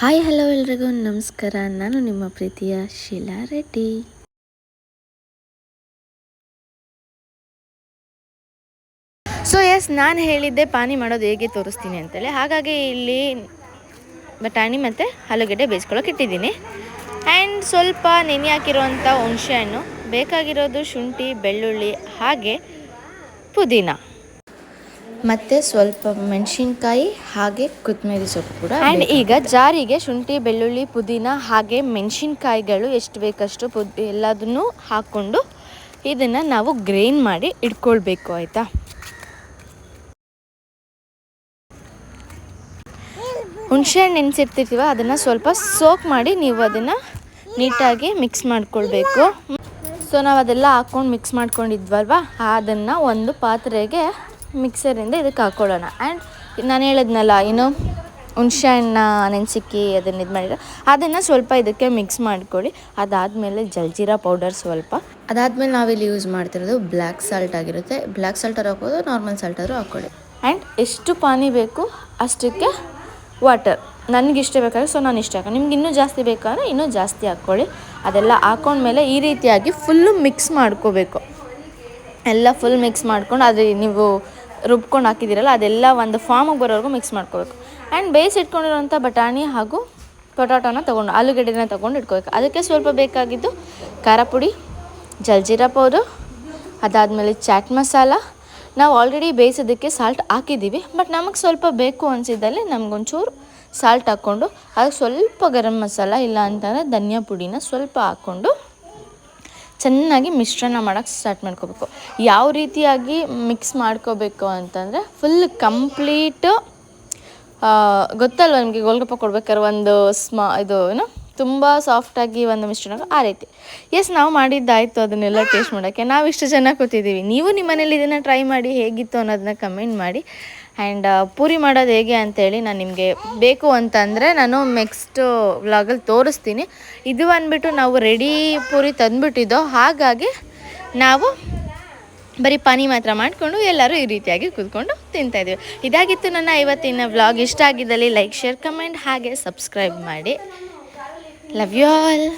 Hi, hello ಎಲ್ರಿಗೂ ನಮಸ್ಕಾರ. ನಾನು ನಿಮ್ಮ ಪ್ರೀತಿಯ ಶೀಲಾ ರೆಡ್ಡಿ. ಸೊ ಎಸ್ ನಾನು ಹೇಳಿದ್ದೆ ಪಾನಿ ಮಾಡೋದು ಹೇಗೆ ತೋರಿಸ್ತೀನಿ ಅಂತೇಳಿ. ಹಾಗಾಗಿ ಇಲ್ಲಿ ಬಟಾಣಿ ಮತ್ತು ಆಲೂಗಡ್ಡೆ ಬೇಯಿಸ್ಕೊಳ್ಳೋಕೆ ಇಟ್ಟಿದ್ದೀನಿ. ಆ್ಯಂಡ್ ಸ್ವಲ್ಪ ನೆನೆ ಹಾಕಿರುವಂಥ ಹುಣಸೆಹಣ್ಣು ಬೇಕಾಗಿರೋದು ಶುಂಠಿ, ಬೆಳ್ಳುಳ್ಳಿ, ಹಾಗೆ ಪುದೀನ. ಮತ್ತು ಸ್ವಲ್ಪ ಮೆಣಸಿನ್ಕಾಯಿ ಹಾಗೆ ಕೊತ್ತಂಬರಿ ಸೊಪ್ಪು ಕೂಡ ಆ್ಯಂಡ್ ಈಗ ಜಾರಿಗೆ ಶುಂಠಿ ಬೆಳ್ಳುಳ್ಳಿ ಪುದೀನ ಹಾಗೆ ಮೆಣಸಿನ್ಕಾಯಿಗಳು ಎಷ್ಟು ಬೇಕಷ್ಟು ಪುದ್ ಎಲ್ಲದನ್ನು ಹಾಕ್ಕೊಂಡು ಇದನ್ನು ನಾವು ಗ್ರೈನ್ ಮಾಡಿ ಇಟ್ಕೊಳ್ಬೇಕು ಆಯಿತಾ? ಹುಣಸೆಹಣ್ಣು ನೆನೆಸಿರ್ತಿರ್ತೀವ ಅದನ್ನು ಸ್ವಲ್ಪ ಸೋಕ್ ಮಾಡಿ ನೀವು ಅದನ್ನು ನೀಟಾಗಿ ಮಿಕ್ಸ್ ಮಾಡ್ಕೊಳ್ಬೇಕು. ಸೊ ನಾವು ಅದೆಲ್ಲ ಹಾಕ್ಕೊಂಡು ಮಿಕ್ಸ್ ಮಾಡ್ಕೊಂಡಿದ್ವಲ್ವಾ? ಅದನ್ನು ಒಂದು ಪಾತ್ರೆಗೆ ಮಿಕ್ಸರಿಂದ ಇದಕ್ಕೆ ಹಾಕ್ಕೊಳ್ಳೋಣ ಆ್ಯಂಡ್ ನಾನು ಹೇಳಿದ್ನಲ್ಲ ಏನು ಹುಣಸೆ ಹಣ್ಣ ನೆನ್ಸಿಕ್ಕಿ ಅದನ್ನು ಇದು ಮಾಡಿರೋ ಅದನ್ನು ಸ್ವಲ್ಪ ಇದಕ್ಕೆ ಮಿಕ್ಸ್ ಮಾಡ್ಕೊಳ್ಳಿ. ಅದಾದಮೇಲೆ ಜಲ್ಜೀರಾ ಪೌಡರ್ ಸ್ವಲ್ಪ. ಅದಾದಮೇಲೆ ನಾವಿಲ್ಲಿ ಯೂಸ್ ಮಾಡ್ತಿರೋದು ಬ್ಲ್ಯಾಕ್ ಸಾಲ್ಟ್ ಆಗಿರುತ್ತೆ. ಬ್ಲ್ಯಾಕ್ ಸಾಲ್ಟರು ಹಾಕೋದು ನಾರ್ಮಲ್ ಸಾಲ್ಟಾದ್ರು ಹಾಕ್ಕೊಳ್ಳಿ. ಆ್ಯಂಡ್ ಎಷ್ಟು ಪಾನಿ ಬೇಕು ಅಷ್ಟಕ್ಕೆ ವಾಟರ್ ನನಗೆ ಇಷ್ಟ ಬೇಕಾದ್ರೆ ಸೊ ನಾನು ಇಷ್ಟ ಹಾಕೋಣ ನಿಮ್ಗೆ ಇನ್ನೂ ಜಾಸ್ತಿ ಬೇಕಾದ್ರೆ ಇನ್ನೂ ಜಾಸ್ತಿ ಹಾಕ್ಕೊಳ್ಳಿ. ಅದೆಲ್ಲ ಹಾಕೊಂಡ್ಮೇಲೆ ಈ ರೀತಿಯಾಗಿ ಫುಲ್ಲು ಮಿಕ್ಸ್ ಮಾಡ್ಕೋಬೇಕು. ಎಲ್ಲ ಫುಲ್ ಮಿಕ್ಸ್ ಮಾಡ್ಕೊಂಡು ಅದು ನೀವು ರುಬ್ಕೊಂಡು ಹಾಕಿದ್ದೀರಲ್ಲ, ಅದೆಲ್ಲ ಒಂದು ಫಾರ್ಮಿಗೆ ಬರೋವರೆಗೂ ಮಿಕ್ಸ್ ಮಾಡ್ಕೋಬೇಕು. ಆ್ಯಂಡ್ ಬೇಯಿಸಿ ಇಟ್ಕೊಂಡಿರೋಂಥ ಬಟಾಣಿ ಹಾಗೂ ಪೊಟಾಟೋನ ತೊಗೊಂಡು, ಆಲೂಗಡ್ಡೆನ ತೊಗೊಂಡು ಇಟ್ಕೋಬೇಕು. ಅದಕ್ಕೆ ಸ್ವಲ್ಪ ಬೇಕಾಗಿದ್ದು ಖಾರ ಪುಡಿ, ಜಲ್ಜೀರಾ ಪೌಡ್ರು, ಅದಾದಮೇಲೆ ಚಾಟ್ ಮಸಾಲ. ನಾವು ಆಲ್ರೆಡಿ ಬೇಯಿಸೋದಕ್ಕೆ ಸಾಲ್ಟ್ ಹಾಕಿದ್ದೀವಿ ಬಟ್ ನಮಗೆ ಸ್ವಲ್ಪ ಬೇಕು ಅನಿಸಿದ್ದಲ್ಲಿ ನಮಗೊಂಚೂರು ಸಾಲ್ಟ್ ಹಾಕ್ಕೊಂಡು, ಅದಕ್ಕೆ ಸ್ವಲ್ಪ ಗರಂ ಮಸಾಲ ಇಲ್ಲ ಅಂತಂದರೆ ಧನಿಯಾ ಪುಡಿನ ಸ್ವಲ್ಪ ಹಾಕ್ಕೊಂಡು ಚೆನ್ನಾಗಿ ಮಿಶ್ರಣ ಮಾಡೋಕ್ಕೆ ಸ್ಟಾರ್ಟ್ ಮಾಡ್ಕೋಬೇಕು. ಯಾವ ರೀತಿಯಾಗಿ ಮಿಕ್ಸ್ ಮಾಡ್ಕೋಬೇಕು ಅಂತಂದರೆ ಫುಲ್ ಕಂಪ್ಲೀಟು ಗೊತ್ತಲ್ವ ನಿಮಗೆ ಗೋಲ್ಗಪ್ಪ ಕೊಡ್ಬೇಕಾದ್ರೆ ಒಂದು ಸ್ಮಾ ಇದು, ಏನು? ತುಂಬ ಸಾಫ್ಟಾಗಿ ಒಂದು ಮಿಶ್ರಣ ಆ ರೀತಿ. ಎಸ್ ನಾವು ಮಾಡಿದ್ದಾಯಿತು ಅದನ್ನೆಲ್ಲ ಟೇಸ್ಟ್ ಮಾಡೋಕ್ಕೆ. ನಾವು ಇಷ್ಟು ಜನ ಕೂತಿದ್ದೀವಿ. ನೀವು ನಿಮ್ಮ ಮನೇಲಿ ಇದನ್ನು ಟ್ರೈ ಮಾಡಿ ಹೇಗಿತ್ತು ಅನ್ನೋದನ್ನ ಕಮೆಂಟ್ ಮಾಡಿ. ಆ್ಯಂಡ್ ಪೂರಿ ಮಾಡೋದು ಹೇಗೆ ಅಂತೇಳಿ ನಾನು ನಿಮಗೆ ಬೇಕು ಅಂತಂದರೆ ನಾನು ನೆಕ್ಸ್ಟ್ ವ್ಲಾಗಲ್ಲಿ ತೋರಿಸ್ತೀನಿ. ಇದು ಅಂದ್ಬಿಟ್ಟು ನಾವು ರೆಡಿ ಪೂರಿ ತಂದುಬಿಟ್ಟಿದ್ದೋ ಹಾಗಾಗಿ ನಾವು ಬರೀ ಪಾನಿ ಮಾತ್ರ ಮಾಡಿಕೊಂಡು ಎಲ್ಲರೂ ಈ ರೀತಿಯಾಗಿ ಕೂತ್ಕೊಂಡು ತಿಂತಾಯಿದ್ದೀವಿ ಇದಾಗಿತ್ತು ನನ್ನ ಇವತ್ತಿನ ವ್ಲಾಗ್ ಇಷ್ಟ ಆಗಿದ್ದಲ್ಲಿ ಲೈಕ್ ಶೇರ್ ಕಮೆಂಟ್ ಹಾಗೆ ಸಬ್ಸ್ಕ್ರೈಬ್ ಮಾಡಿ. Love you all!